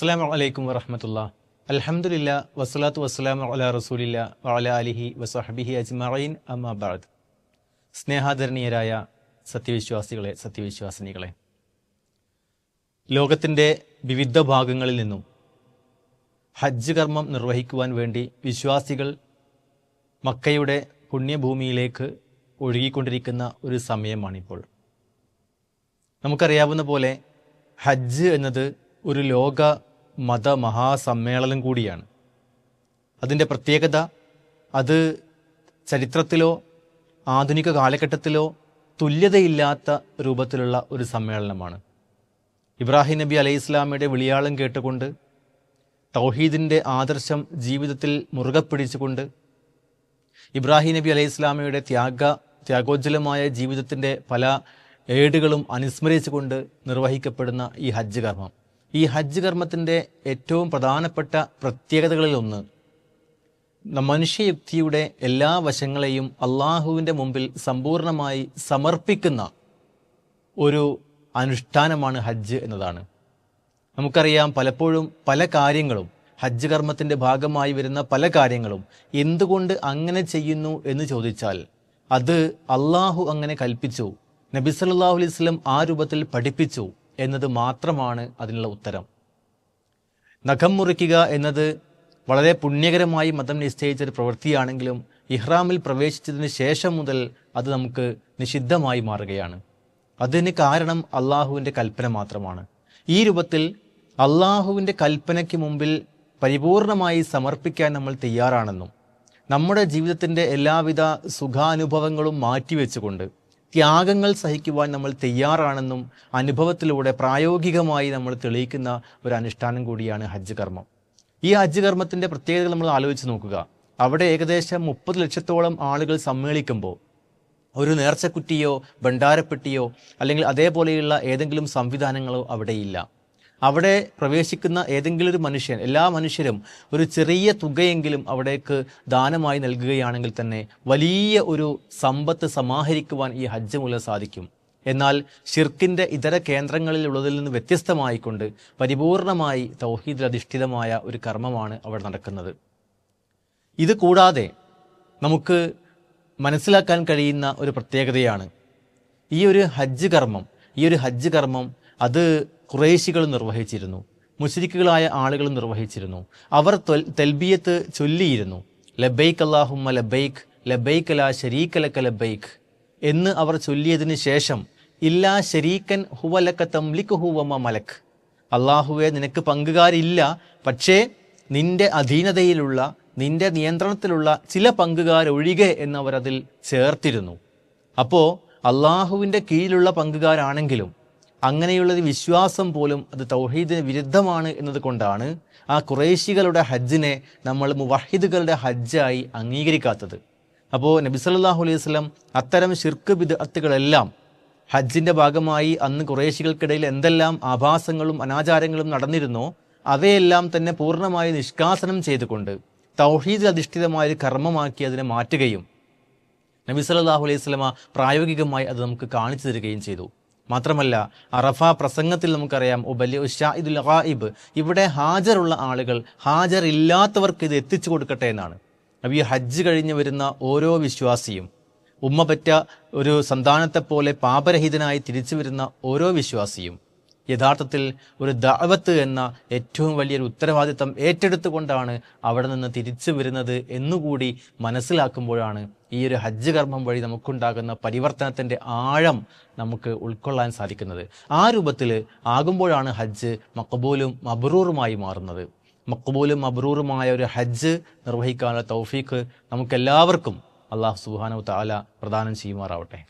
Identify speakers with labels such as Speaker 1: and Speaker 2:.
Speaker 1: അസ്സാം വലൈക്കും വറഹമത്തുള്ള. അലഹമുല്ല വസ്സലാത്തു വസ്സലാം അല റസൂലില്ല വഅല അലിഹി വസഹബിഹി അജ്മഈൻ. അമ്മാബാദ് സ്നേഹാദരണീയരായ സത്യവിശ്വാസികളെ സത്യവിശ്വാസിനികളെ. ലോകത്തിന്റെ വിവിധ ഭാഗങ്ങളിൽ നിന്നും ഹജ്ജ് കർമ്മം നിർവഹിക്കുവാൻ വേണ്ടി വിശ്വാസികൾ മക്കയുടെ പുണ്യഭൂമിയിലേക്ക് ഒഴുകിക്കൊണ്ടിരിക്കുന്ന ഒരു സമയമാണിപ്പോൾ. നമുക്കറിയാവുന്ന പോലെ ഹജ്ജ് എന്നത് ഒരു ലോക മത മഹാസമ്മേളനം കൂടിയാണ്. അതിന്റെ പ്രത്യേകത അത് ചരിത്രത്തിലോ ആധുനിക കാലഘട്ടത്തിലോ തുല്യതയില്ലാത്ത രൂപത്തിലുള്ള ഒരു സമ്മേളനമാണ്. ഇബ്രാഹിം നബി അലൈഹി ഇസ്ലാമയുടെ വിളിയാളം കേട്ടുകൊണ്ട് തൗഹീദിന്റെ ആദർശം ജീവിതത്തിൽ മുറുകെ പിടിച്ചുകൊണ്ട് ഇബ്രാഹിം നബി അലൈഹി ഇസ്ലാമയുടെ ത്യാഗ ത്യാഗോജ്വലമായ ജീവിതത്തിന്റെ പല ഏടുകളും അനുസ്മരിച്ചുകൊണ്ട് നിർവഹിക്കപ്പെടുന്ന ഈ ഹജ്ജ് കർമ്മം. ഈ ഹജ്ജ് കർമ്മത്തിന്റെ ഏറ്റവും പ്രധാനപ്പെട്ട പ്രത്യേകതകളിലൊന്ന് മനുഷ്യയുക്തിയുടെ എല്ലാ വശങ്ങളെയും അള്ളാഹുവിന്റെ മുമ്പിൽ സമ്പൂർണമായി സമർപ്പിക്കുന്ന ഒരു അനുഷ്ഠാനമാണ് ഹജ്ജ് എന്നതാണ്. നമുക്കറിയാം പലപ്പോഴും പല കാര്യങ്ങളും ഹജ്ജ് കർമ്മത്തിന്റെ ഭാഗമായി വരുന്ന പല കാര്യങ്ങളും എന്തുകൊണ്ട് അങ്ങനെ ചെയ്യുന്നു എന്ന് ചോദിച്ചാൽ അത് അള്ളാഹു അങ്ങനെ കൽപ്പിച്ചു നബി അലൈഹി ആ രൂപത്തിൽ പഠിപ്പിച്ചു എന്നത് മാത്രമാണ് അതിനുള്ള ഉത്തരം. നഖം മുറിക്കുക എന്നത് വളരെ പുണ്യകരമായി മതം നിശ്ചയിച്ച ഒരു പ്രവൃത്തിയാണെങ്കിലും ഇഹ്റാമിൽ പ്രവേശിച്ചതിന് ശേഷം മുതൽ അത് നമുക്ക് നിഷിദ്ധമായി മാറുകയാണ്. അതിന് കാരണം അള്ളാഹുവിന്റെ കൽപ്പന മാത്രമാണ്. ഈ രൂപത്തിൽ അള്ളാഹുവിന്റെ കൽപ്പനയ്ക്ക് മുമ്പിൽ പരിപൂർണമായി സമർപ്പിക്കാൻ നമ്മൾ തയ്യാറാണെന്നും നമ്മുടെ ജീവിതത്തിന്റെ എല്ലാവിധ സുഖാനുഭവങ്ങളും മാറ്റിവെച്ചുകൊണ്ട് ത്യാഗങ്ങൾ സഹിക്കുവാൻ നമ്മൾ തയ്യാറാണെന്നും അനുഭവത്തിലൂടെ പ്രായോഗികമായി നമ്മൾ തെളിയിക്കുന്ന ഒരു അനുഷ്ഠാനം കൂടിയാണ് ഹജ്ജ് കർമ്മം. ഈ ഹജ്ജ് കർമ്മത്തിന്റെ പ്രത്യേകതകൾ നമ്മൾ ആലോചിച്ച് നോക്കുക. അവിടെ ഏകദേശം മുപ്പത് ലക്ഷത്തോളം ആളുകൾ സമ്മേളിക്കുമ്പോൾ ഒരു നേർച്ചക്കുറ്റിയോ ഭണ്ഡാരപ്പെട്ടിയോ അല്ലെങ്കിൽ അതേപോലെയുള്ള ഏതെങ്കിലും സംവിധാനങ്ങളോ അവിടെയില്ല. അവിടെ പ്രവേശിക്കുന്ന ഏതെങ്കിലും ഒരു മനുഷ്യൻ എല്ലാ മനുഷ്യരും ഒരു ചെറിയ തുകയെങ്കിലും അവിടേക്ക് ദാനമായി നൽകുകയാണെങ്കിൽ തന്നെ വലിയ ഒരു സമ്പത്ത് സമാഹരിക്കുവാൻ ഈ ഹജ്ജ് മൂലം സാധിക്കും. എന്നാൽ ഷിർക്കിന്റെ ഇതര കേന്ദ്രങ്ങളിലുള്ളതിൽ നിന്ന് വ്യത്യസ്തമായിക്കൊണ്ട് പരിപൂർണമായി തൗഹീദിൽ അധിഷ്ഠിതമായ ഒരു കർമ്മമാണ് അവിടെ നടക്കുന്നത്. ഇത് കൂടാതെ നമുക്ക് മനസ്സിലാക്കാൻ കഴിയുന്ന ഒരു പ്രത്യേകതയാണ് ഈ ഒരു ഹജ്ജ് കർമ്മം ഈ ഒരു ഹജ്ജ് കർമ്മം അത് കുറേശികൾ നിർവഹിച്ചിരുന്നു. മുസ്ലിക്കുകളായ ആളുകൾ നിർവഹിച്ചിരുന്നു. അവർ തൊൽ- തെൽബിയത്ത് ചൊല്ലിയിരുന്നു. ലബൈക്ക് അള്ളാഹുമ്മ ലബൈക്ക് ലബൈക്ക് ലാ ഷരീക്കലക്ക ലബൈക്ക് എന്ന് അവർ ചൊല്ലിയതിന് ശേഷം ഇല്ലാ ശരീക്കൻ ഹുവലക്ക തംലിക്ക് ഹുവമ മലക്ക് അള്ളാഹുവെ നിനക്ക് പങ്കുകാരില്ല പക്ഷേ നിന്റെ അധീനതയിലുള്ള നിന്റെ നിയന്ത്രണത്തിലുള്ള ചില പങ്കുകാരൊഴികെ എന്നവരതിൽ ചേർത്തിരുന്നു. അപ്പോൾ അള്ളാഹുവിന്റെ കീഴിലുള്ള പങ്കുകാരാണെങ്കിലും അങ്ങനെയുള്ള ഒരു വിശ്വാസം പോലും അത് തൗഹീദിന് വിരുദ്ധമാണ് എന്നതുകൊണ്ടാണ് ആ കുറേശികളുടെ ഹജ്ജിനെ നമ്മൾ മുവഹിദുകളുടെ ഹജ്ജായി അംഗീകരിക്കാത്തത്. അപ്പോൾ നബി സല്ലല്ലാഹു അലൈഹി വസ്ലം അത്തരം ഷിർക്ക് ബിദ്അത്തുകളെല്ലാം ഹജ്ജിന്റെ ഭാഗമായി അന്ന് കുറേശികൾക്കിടയിൽ എന്തെല്ലാം ആഭാസങ്ങളും അനാചാരങ്ങളും നടന്നിരുന്നോ അവയെല്ലാം തന്നെ പൂർണമായി നിഷ്കാസനം ചെയ്തുകൊണ്ട് തൗഹീദിൽ അധിഷ്ഠിതമായ കർമ്മമാക്കി അതിനെ മാറ്റുകയും നബി സല്ലല്ലാഹു അലൈഹി സ്വലമ പ്രായോഗികമായി അത് നമുക്ക് കാണിച്ചു തരികയും ചെയ്തു. മാത്രമല്ല അറഫ പ്രസംഗത്തിൽ നമുക്കറിയാം ഉബലി ഉഷാഇദുൽ ഗായിബ്. ഇവിടെ ഹാജറുള്ള ആളുകൾ ഹാജറില്ലാത്തവർക്ക് ഇത് എത്തിച്ചു കൊടുക്കട്ടെ എന്നാണ്. നബി ഹജ്ജ് കഴിഞ്ഞ് വരുന്ന ഓരോ വിശ്വാസിയും ഉമ്മ പറ്റ ഒരു സന്താനത്തെപ്പോലെ പാപരഹിതനായി തിരിച്ചു വരുന്ന ഓരോ വിശ്വാസിയും യഥാർത്ഥത്തിൽ ഒരു ദാവത്ത് എന്ന ഏറ്റവും വലിയൊരു ഉത്തരവാദിത്തം ഏറ്റെടുത്തുകൊണ്ടാണ് അവിടെ നിന്ന് തിരിച്ചു വരുന്നത് എന്നുകൂടി മനസ്സിലാക്കുമ്പോഴാണ് ഈ ഒരു ഹജ്ജ് കർമ്മം വഴി നമുക്കുണ്ടാകുന്ന പരിവർത്തനത്തിന്റെ ആഴം നമുക്ക് ഉൾക്കൊള്ളാൻ സാധിക്കുന്നത്. ആ രൂപത്തിൽ ആകുമ്പോഴാണ് ഹജ്ജ് മക്കബൂലും മബ്രൂറുമായി മാറുന്നത്. മക്കബൂലും മബ്രൂറുമായ ഒരു ഹജ്ജ് നിർവഹിക്കാനുള്ള തൗഫീഖ് നമുക്കെല്ലാവർക്കും അള്ളാഹു സുബാനു താല പ്രദാനം ചെയ്യുമാറാവട്ടെ.